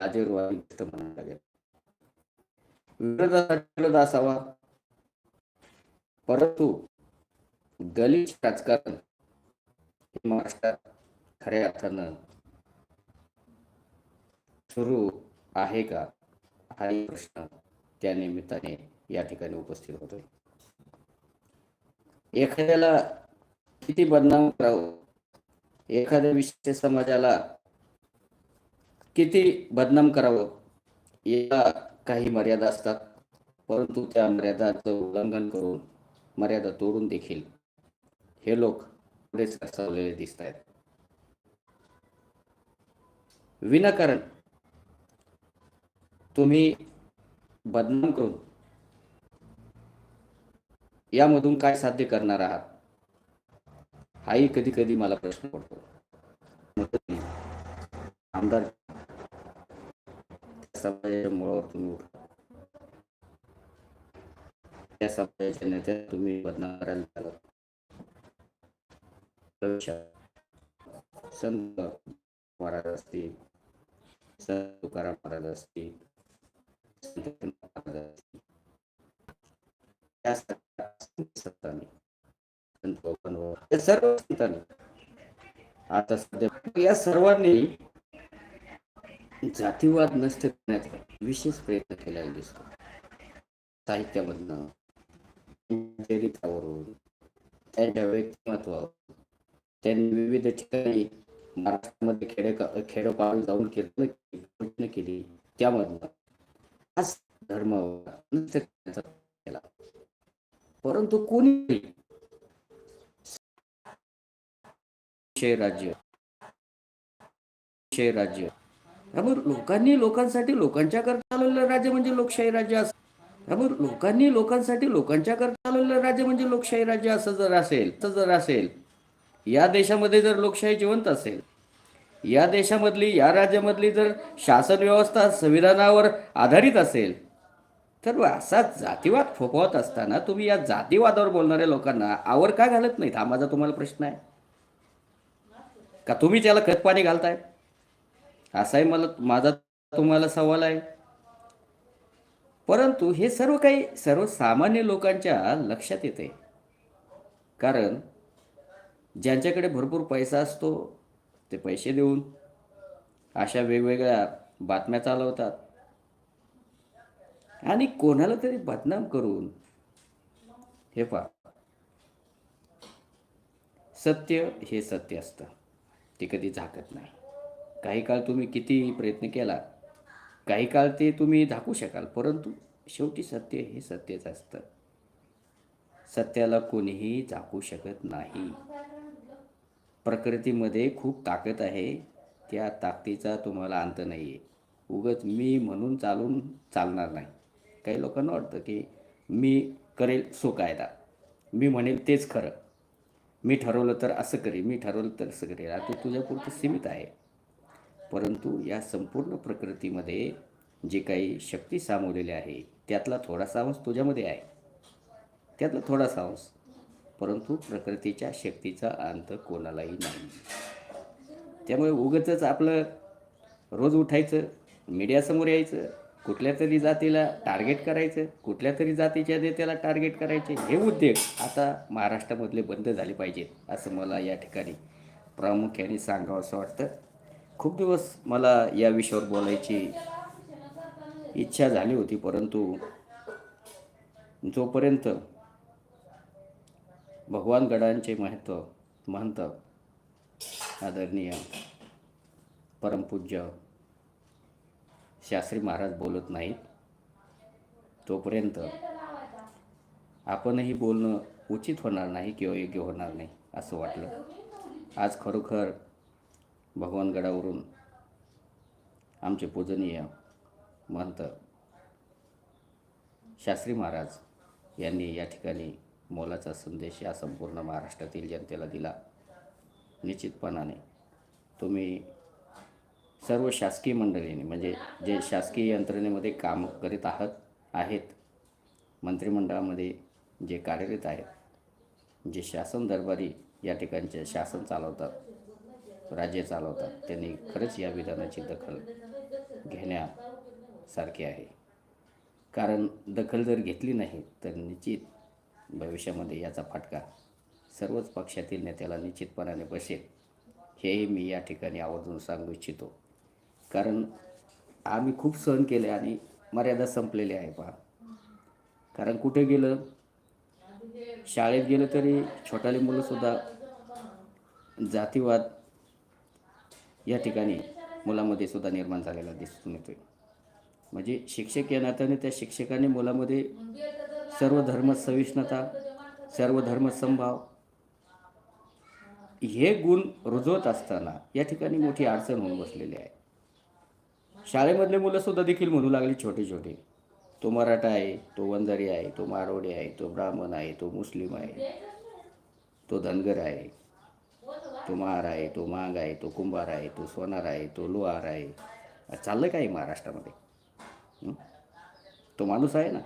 लाजीरवाणी गोष्ट म्हणायला लागेल. विरोधासाठी असावा परंतु दलित राजकारण हे महाराष्ट्रात खऱ्या अर्थानं सुरू आहे का? हाही प्रश्न त्या निमित्ताने या ठिकाणी उपस्थित होतो. एखाद्याला किती बदनाम करावं? एखाद्या विशिष्ट समाजाला किती बदनाम करावं? या काही मर्यादा असतात. परंतु त्या मर्यादाचं उल्लंघन करून मर्यादा तोडून देखील हे लोक पुढेच सरसावलेले दिसत आहेत. विनाकारण तुम्ही बदनाम करून यामधून काय साध्य करणार आहात? हाही कधी कधी मला प्रश्न पडतो. आमदार समाजाच्या मुळावर तुम्ही उठा त्या समाजाच्या नेत्या तुम्ही बदनाम करायला लागलात. संत महाराज असतील संत तुकाराम महाराज असतील संत महाराज असतील या संतांनी संत सर्व संतांनी आता सध्या या सर्वांनी जातीवाद नष्ट करण्याचा विशेष प्रयत्न केलेला दिसतो. साहित्यामधनं चरित्रावरून त्यांच्या व्यक्तिमत्वावरून त्यांनी विविध ठिकाणी महाराष्ट्रामध्ये खेडे खेडोपाड जाऊन कीर्तन केली, केली. त्यामधनं हाच धर्म नष्ट करण्याचा केला. परंतु कोणी राज्य राज्य त्यामुळे लोकांनी लोकांसाठी लोकांच्या करता चालवलेलं राज्य म्हणजे लोकशाही राज्य असं. त्यामुळे लोकांनी लोकांसाठी लोकांच्या करता चालवलेलं राज्य म्हणजे लोकशाही राज्य असं जर असेल तर जर असेल या देशामध्ये जर लोकशाही जिवंत असेल या देशामधली या राज्यामधली जर शासन व्यवस्था संविधानावर आधारित असेल तर असा जातीवाद फोकवत असताना तुम्ही या जातीवादावर बोलणाऱ्या लोकांना आवर का घालत नाहीत? हा माझा तुम्हाला प्रश्न आहे. का तुम्ही त्याला खत पाणी घालताय? असाही मला माझा तुम्हाला सवाल आहे. परंतु हे सर्व काही सर्वसामान्य लोकांच्या लक्षात येते. कारण ज्यांच्याकडे भरपूर पैसा असतो ते पैसे देऊन अशा वेगवेगळ्या बातम्या चालवतात. आणि कोणाला तरी बदनाम करून हे पहा. सत्य हे सत्य असतं. ते कधी झाकत नाही. काही काळ तुम्ही किती प्रयत्न केला काही काळ ते तुम्ही झाकू शकाल परंतु शेवटी सत्य हे सत्यच असतं. सत्याला कोणीही झाकू शकत नाही. प्रकृतीमध्ये खूप ताकद आहे त्या ताकदीचा तुम्हाला अंत नाही आहे उगत मी म्हणून चालून चालणार नाही. काही लोकांना वाटतं की मी करेल सो कायदा मी म्हणेल तेच खरं. मी ठरवलं तर असं करेल मी ठरवलं तर असं करेल आता तुझ्यापुरतं सीमित आहे. परंतु या संपूर्ण प्रकृतीमध्ये जे काही शक्ती सामावलेली आहे त्यातला थोडासा अंश तुझ्यामध्ये आहे. त्यातला थोडासा अंश. परंतु प्रकृतीच्या शक्तीचा अंत कोणालाही नाही. त्यामुळे उगतच आपलं रोज उठायचं मीडियासमोर यायचं कुठल्या तरी जातीला टार्गेट करायचं कुठल्या तरी जातीच्या नेत्याला टार्गेट करायचे हे उद्योग आता महाराष्ट्रामधले बंद झाले पाहिजेत असं मला या ठिकाणी प्रामुख्याने सांगावं असं वाटतं. खूप दिवस मला या विषयावर बोलायची इच्छा झाली होती परंतु जोपर्यंत भगवान गडांचे महत्त्व महंत आदरणीय परमपूज्य शास्त्री महाराज बोलत नाहीत तोपर्यंत आपणही बोलणं उचित होणार नाही किंवा योग्य होणार नाही असं वाटलं. आज खरोखर भगवानगडावरून आमचे पूजनीय महंत शास्त्री महाराज यांनी या ठिकाणी मोलाचा संदेश या संपूर्ण महाराष्ट्रातील जनतेला दिला. निश्चितपणाने तुम्ही सर्व शासकीय मंडळीने म्हणजे जे शासकीय यंत्रणेमध्ये काम करीत आहात आहेत मंत्रिमंडळामध्ये जे कार्यरत आहेत जे शासन दरबारी या ठिकाणचे शासन चालवतात राज्य चालवतात. त्यांनी खरंच या विधानाची दखल घेण्यासारखी आहे. कारण दखल जर घेतली नाही तर निश्चित भविष्यामध्ये याचा फटका सर्वच पक्षातील नेत्याला निश्चितपणाने बसेल. हेही मी या ठिकाणी आवर्जून सांगू इच्छितो. कारण आम्ही खूप सहन केले आणि मर्यादा संपलेली आहे पहा. कारण कुठे गेलं? शाळेत गेलं तरी छोटाली मुलंसुद्धा जातीवाद या ठिकाणी मुलामध्ये सुद्धा निर्माण झालेला दिसून येतोय. म्हणजे शिक्षक या नात्याने त्या शिक्षकाने मुलामध्ये सर्व धर्म सहिष्णुता सर्व धर्म समभाव हे गुण रुजवत असताना या ठिकाणी मोठी अडचण होऊन बसलेली आहे. शाळेमधले मुलं सुद्धा देखील म्हणू लागली छोटे छोटे. तो मराठा आहे तो वंजारी आहे तो मारवाडी आहे तो ब्राह्मण आहे तो मुस्लिम आहे तो धनगर आहे तो महार आहे तो मांग आहे तो कुंभार आहे तो सोनार आहे तो लोहार आहे. चाललं काय महाराष्ट्रामध्ये? तो माणूस आहे ना?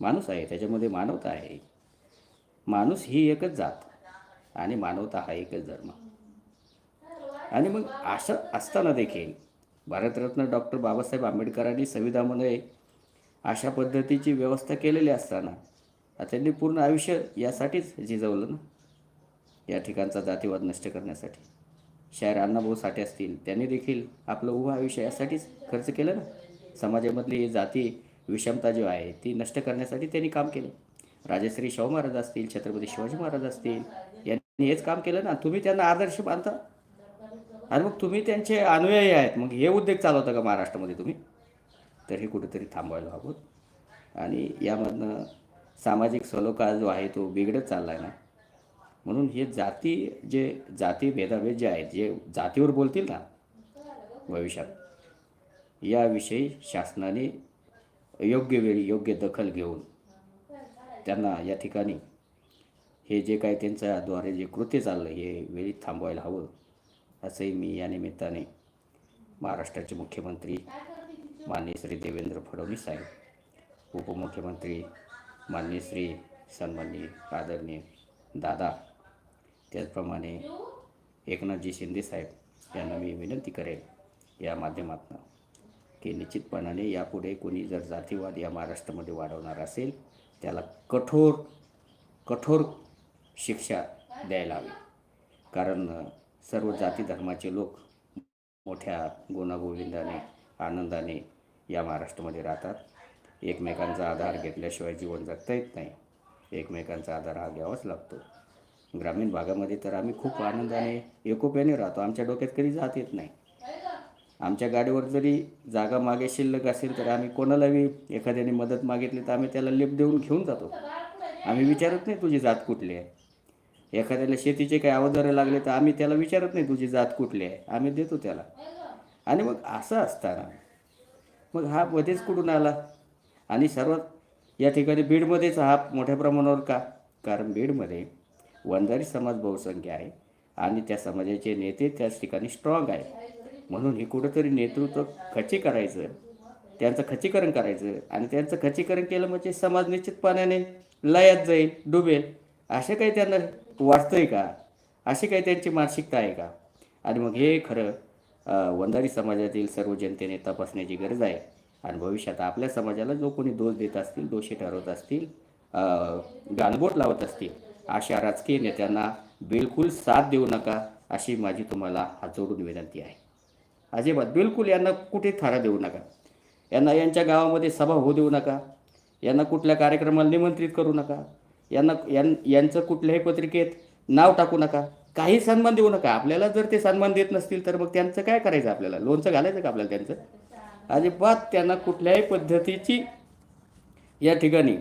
माणूस आहे त्याच्यामध्ये मानवता आहे. माणूस ही एकच जात आणि मानवता हा एकच धर्म. आणि मग असं असताना देखील भारतरत्न डॉक्टर बाबासाहेब आंबेडकरांनी संविधानामध्ये अशा पद्धतीची व्यवस्था केलेली असताना त्यांनी पूर्ण आयुष्य यासाठीच झिजवलं ना? या ठिकाणचा जातीवाद नष्ट करण्यासाठी. शायर अण्णाभाऊ साठे असतील त्यांनी देखील आपलं उभं आयुष्य यासाठीच खर्च केलं ना? समाजामधली जाती विषमता जी आहे ती नष्ट करण्यासाठी त्यांनी काम केलं. राजश्री शाहू महाराज असतील छत्रपती शिवाजी महाराज असतील यांनी हेच काम केलं ना? तुम्ही त्यांना आदर्श मानता? आणि मग तुम्ही त्यांचे अनुयायी आहेत मग हे उद्योग चालवता का महाराष्ट्रामध्ये तुम्ही? तर हे कुठेतरी थांबवायला हवं. आणि यामधनं सामाजिक सलोखा जो आहे तो बिघडत चालला आहे ना? म्हणून हे जाती जे जाती भेदाभेद जे आहेत जे जातीवर बोलतील ना भविष्यात याविषयी शासनाने योग्य वेळी योग्य दखल घेऊन त्यांना या ठिकाणी हे जे काय त्यांच्याद्वारे जे कृत्य चाललं हे वेळी थांबवायला हवं असंही मी या निमित्ताने महाराष्ट्राचे मुख्यमंत्री माननीय श्री देवेंद्र फडणवीस साहेब उपमुख्यमंत्री माननीय श्री सन्माननीय आदरणीय दादा त्याचप्रमाणे एकनाथजी शिंदे साहेब यांना मी विनंती करेन या माध्यमातून की निश्चितपणाने यापुढे कोणी जर जातीवाद या महाराष्ट्रामध्ये वाढवणार असेल त्याला कठोर कठोर शिक्षा द्यायला हवी. कारण सर्व जाती धर्माचे लोक मोठ्या गुणागोविंदाने आनंदाने या महाराष्ट्रामध्ये राहतात. एकमेकांचा आधार घेतल्याशिवाय जीवन जगता येत नाही. एकमेकांचा आधार हा घ्यावाच लागतो. ग्रामीण भागामध्ये तर आम्ही खूप आनंदाने एकोप्याने राहतो. आमच्या डोक्यात कधी जात येत नाही. आमच्या गाडीवर जरी जागा मागे शिल्लक असेल तर आम्ही कोणालाही एखाद्याने मदत मागितली तर आम्ही त्याला लिप देऊन घेऊन जातो. आम्ही विचारत नाही तुझी जात कुठली आहे. एखाद्याला शेतीचे काही अवजारं लागले तर आम्ही त्याला विचारत नाही तुझी जात कुठली आहे. आम्ही देतो त्याला. आणि मग असं असताना मग हा मध्येच कुठून आला? आणि सर्वात या ठिकाणी बीडमध्येच हा मोठ्या प्रमाणावर का? कारण बीडमध्ये वंजारी समाज बहुसंख्य आहे आणि त्या समाजाचे नेते त्याच ठिकाणी स्ट्रॉंग आहे म्हणून हे कुठंतरी नेतृत्व खचे करायचं त्यांचं खचीकरण करायचं आणि त्यांचं खचीकरण केलं म्हणजे समाज निश्चितपणाने लयात जाईल डुबेल. असे काही त्यांना वाटतंय का? अशी काही त्यांची मानसिकता आहे का? आणि मग हे खरं अ, वंजारी समाजातील सर्व जनतेने तपासण्याची गरज आहे. आणि भविष्यात आपल्या समाजाला जो कोणी दोष देत असतील दोषी ठरवत असतील गाणबोट गालबोट लावत असतील अशा राजकीय नेत्यांना बिलकुल साथ देऊ नका अशी माझी तुम्हाला हात जोडून विनंती आहे. अजिबात बिलकुल यांना कुठे थारा देऊ नका. यांना यांच्या गावामध्ये सभा होऊ देऊ नका. यांना कुठल्या कार्यक्रमाला निमंत्रित करू नका. यांना यां यांचं कुठल्याही पत्रिकेत नाव टाकू नका. काही सन्मान देऊ नका. आपल्याला जर ते सन्मान देत नसतील तर मग त्यांचं काय करायचं आपल्याला? लोणचं घालायचं का आपल्याला त्यांचं? अजिबात त्यांना कुठल्याही पद्धतीची या ठिकाणी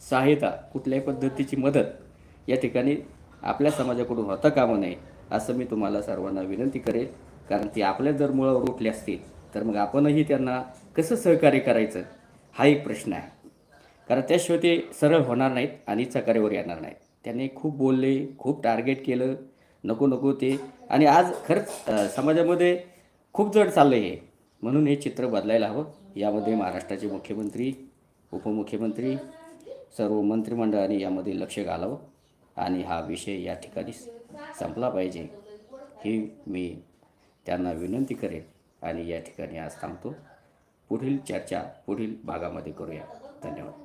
सहायता कुठल्याही पद्धतीची मदत या ठिकाणी आपल्या समाजाकडून होता कामं नये असं मी तुम्हाला सर्वांना विनंती करेल. कारण ती आपल्या जर मुळावर उठले असतील तर मग आपणही त्यांना कसं सहकार्य करायचं? हा एक प्रश्न आहे. कारण त्याशिवाय ते सरळ होणार नाहीत आणि चकारीवर येणार नाहीत. त्यांनी खूप बोलले खूप टार्गेट केलं नको नको ते. आणि आज खरंच समाजामध्ये खूप जड चाललं हे. म्हणून हे चित्र बदलायला हवं. यामध्ये महाराष्ट्राचे मुख्यमंत्री उपमुख्यमंत्री सर्व मंत्रिमंडळाने यामध्ये लक्ष घालावं. आणि हा विषय या ठिकाणी संपला पाहिजे. ही मी त्यांना विनंती करेन आणि या ठिकाणी आज थांबतो. पुढील चर्चा पुढील भागामध्ये करूया. धन्यवाद.